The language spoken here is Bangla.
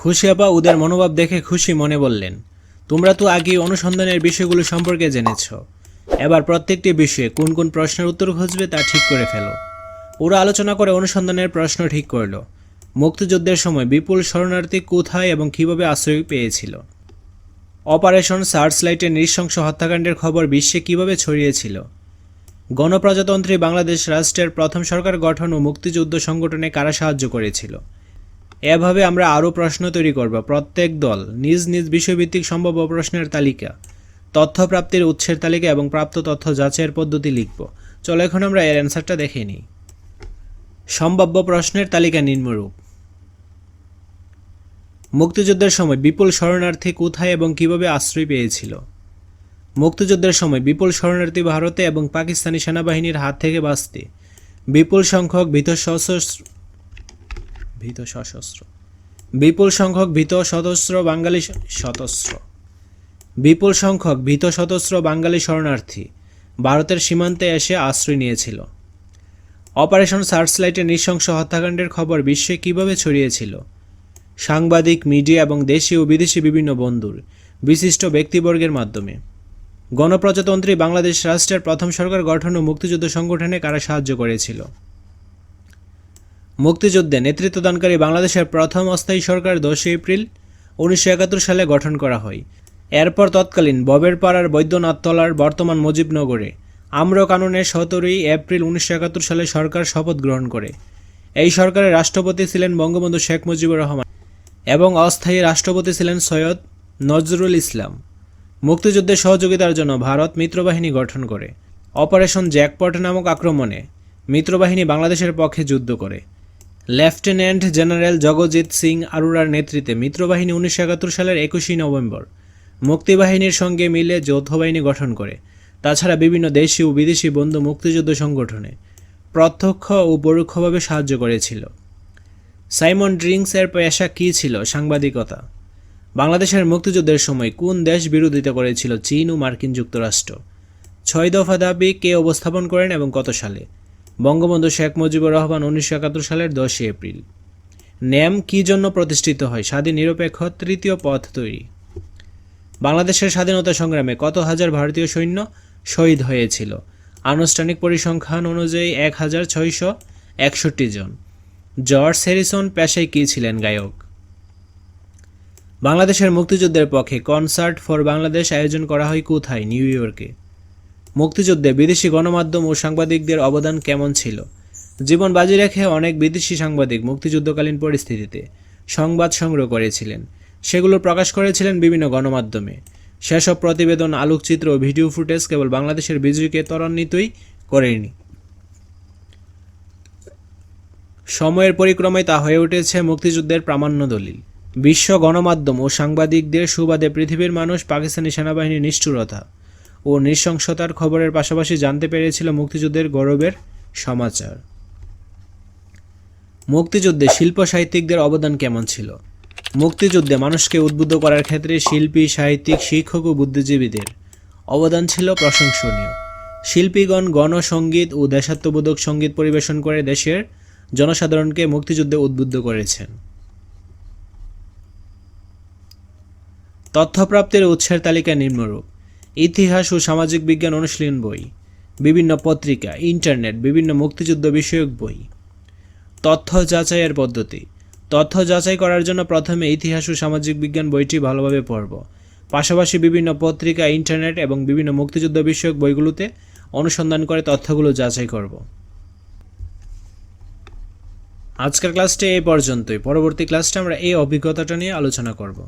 খুশি আপা ওদের মনোভাব দেখে খুশি মনে বললেন, তোমরা তো আগেই অনুসন্ধানের বিষয়গুলো সম্পর্কে জেনেছ। এবার প্রত্যেকটি বিষয়ে কোন কোন প্রশ্নের উত্তর খুঁজবে তা ঠিক করে ফেলো। ওরা আলোচনা করে অনুসন্ধানের প্রশ্ন ঠিক করল। মুক্তিযুদ্ধের সময় বিপুল শরণার্থী কোথায় এবং কীভাবে আশ্রয় পেয়েছিল? অপারেশন সার্চলাইটের নৃশংস হত্যাকাণ্ডের খবর বিশ্বে কীভাবে ছড়িয়েছিল? গণপ্রজাতন্ত্রী বাংলাদেশ রাষ্ট্রের প্রথম সরকার গঠন ও মুক্তিযুদ্ধ সংগঠনে কারা সাহায্য করেছিল? এভাবে আমরা আরও প্রশ্ন তৈরি করব। প্রত্যেক দল নিজ নিজ বিষয়ভিত্তিক সম্ভাব্য প্রশ্নের তালিকা তথ্য প্রাপ্তির উৎসের তালিকা এবং প্রাপ্ত তথ্য যাচাইয়ের পদ্ধতি লিখব। চলো এখন আমরা এর অ্যান্সারটা দেখে নিই। সম্ভাব্য প্রশ্নের তালিকা নিম্নরূপ। মুক্তিযুদ্ধের সময় বিপুল শরণার্থী কোথায় এবং কীভাবে আশ্রয় পেয়েছিল? মুক্তিযুদ্ধের সময় বিপুল শরণার্থী ভারতে এবং পাকিস্তানি সেনাবাহিনীর হাত থেকে বাঁচতে। বিপুল সংখ্যক ভীত সশস্ত্র ভীত সশস্ত্র। বিপুল সংখ্যক ভীত সশস্ত্র বাঙালি স- সশস্ত্র। বিপুল সংখ্যক ভীত সশস্ত্র বাঙালি শরণার্থী ভারতের সীমান্তে এসে আশ্রয় নিয়েছিল। অপারেশন সার্চলাইটের নৃশংস হত্যাকাণ্ডের খবর বিশ্বে কীভাবে ছড়িয়েছিল? সাংবাদিক, মিডিয়া এবং দেশি ও বিদেশি বিভিন্ন বন্ধুর বিশিষ্ট ব্যক্তিবর্গের মাধ্যমে। গণপ্রজাতন্ত্রী বাংলাদেশ রাষ্ট্রের প্রথম সরকার গঠন ও মুক্তিযুদ্ধ সংগঠনে কারা সাহায্য করেছিল? মুক্তিযুদ্ধে নেতৃত্বদানকারী বাংলাদেশের প্রথম অস্থায়ী সরকার দশই এপ্রিল উনিশশো একাত্তর সালে গঠন করা হয়। এরপর তৎকালীন ববের পাড়ার বৈদ্যনাথতলার বর্তমান মুজিবনগরে আম্র কানুনের সতেরোই এপ্রিল উনিশশো একাত্তর সালে সরকার শপথ গ্রহণ করে। এই সরকারের রাষ্ট্রপতি ছিলেন বঙ্গবন্ধু শেখ মুজিবুর রহমান এবং অস্থায়ী রাষ্ট্রপতি ছিলেন সৈয়দ নজরুল ইসলাম। মুক্তিযুদ্ধের সহযোগিতার জন্য ভারত মিত্রবাহিনী গঠন করে। অপারেশন জ্যাকপট নামক আক্রমণে মিত্রবাহিনী বাংলাদেশের পক্ষে যুদ্ধ করে। লেফটেন্যান্ট জেনারেল জগজিৎ সিং আরোরার নেতৃত্বে মিত্রবাহিনী উনিশশো একাত্তর সালের একুশে নভেম্বর। মুক্তিবাহিনীর সঙ্গে মিলে যৌথ বাহিনী গঠন করে। তাছাড়া বিভিন্ন দেশি ও বিদেশি বন্ধু মুক্তিযুদ্ধ সংগঠনে প্রত্যক্ষ ও পরোক্ষভাবে সাহায্য করেছিল। সাইমন ড্রিঙ্কসের পেশা কী ছিল? সাংবাদিকতা। বাংলাদেশের মুক্তিযুদ্ধের সময় কোন দেশ বিরোধিতা করেছিল? চীন ও মার্কিন যুক্তরাষ্ট্র। ছয় দফা দাবি কে উপস্থাপন করেন এবং কত সালে? বঙ্গবন্ধু শেখ মুজিবুর রহমান উনিশশো একাত্তর সালের দশই এপ্রিল। ন্যাম কী জন্য প্রতিষ্ঠিত হয়? স্বাধীন, নিরপেক্ষ, তৃতীয় পথ তৈরি। বাংলাদেশের স্বাধীনতা সংগ্রামে কত হাজার ভারতীয় সৈন্য শহীদ হয়েছিল? আনুষ্ঠানিক পরিসংখ্যান অনুযায়ী এক হাজার ছয়শো একষট্টি জন। জর্জ হ্যারিসন পেশায় কী ছিলেন গায়ক? বাংলাদেশের মুক্তিযুদ্ধের পক্ষে কনসার্ট ফর বাংলাদেশ আয়োজন করা হয় কোথায়? নিউ ইয়র্কে। মুক্তিযুদ্ধে বিদেশি গণমাধ্যম ও সাংবাদিকদের অবদান কেমন ছিল? জীবন বাজি রেখে অনেক বিদেশি সাংবাদিক মুক্তিযুদ্ধকালীন পরিস্থিতিতে সংবাদ সংগ্রহ করেছিলেন। সেগুলো প্রকাশ করেছিলেন বিভিন্ন গণমাধ্যমে। সেসব প্রতিবেদন, আলোকচিত্র ও ভিডিও ফুটেজ কেবল বাংলাদেশের বিজয়কে ত্বরান্বিতই করেনি। সময়ের পরিক্রমায় তা হয়ে উঠেছে মুক্তিযুদ্ধের প্রামাণ্য দলিল। বিশ্ব গণমাধ্যম ও সাংবাদিকদের সুবাদে পৃথিবীর মানুষ পাকিস্তানি সেনাবাহিনীর নিষ্ঠুরতা ও নৃশংসতার খবরের পাশাপাশি জানতে পেরেছিল মুক্তিযুদ্ধের গৌরবের সমাচার। মুক্তিযুদ্ধে শিল্প সাহিত্যিকদের অবদান কেমন ছিল? মুক্তিযুদ্ধে মানুষকে উদ্বুদ্ধ করার ক্ষেত্রে শিল্পী, সাহিত্যিক, শিক্ষক ও বুদ্ধিজীবীদের অবদান ছিল প্রশংসনীয়। শিল্পীগণ গণসঙ্গীত ও দেশাত্মবোধক সংগীত পরিবেশন করে দেশের জনসাধারণকে মুক্তিযুদ্ধে উদ্বুদ্ধ করেছেন। তথ্যপ্রাপ্তির উৎসের তালিকা নিম্নরূপ। ইতিহাস ও সামাজিক বিজ্ঞান অনুশীলন বই, বিভিন্ন পত্রিকা, ইন্টারনেট, বিভিন্ন মুক্তিযুদ্ধ বিষয়ক বই, তথ্য যাচাইয়ের পদ্ধতি। তথ্য যাচাই করার জন্য প্রথমে ইতিহাস ও সামাজিক বিজ্ঞান বইটি ভালোভাবে পড়ব। পাশাপাশি বিভিন্ন পত্রিকা, ইন্টারনেট এবং বিভিন্ন মুক্তিযুদ্ধ বিষয়ক বইগুলোতে অনুসন্ধান করে তথ্যগুলো যাচাই করব। আজকের ক্লাসটি এই পর্যন্তই। পরবর্তী ক্লাসটা আমরা এই অভিজ্ঞতাটা নিয়ে আলোচনা করব।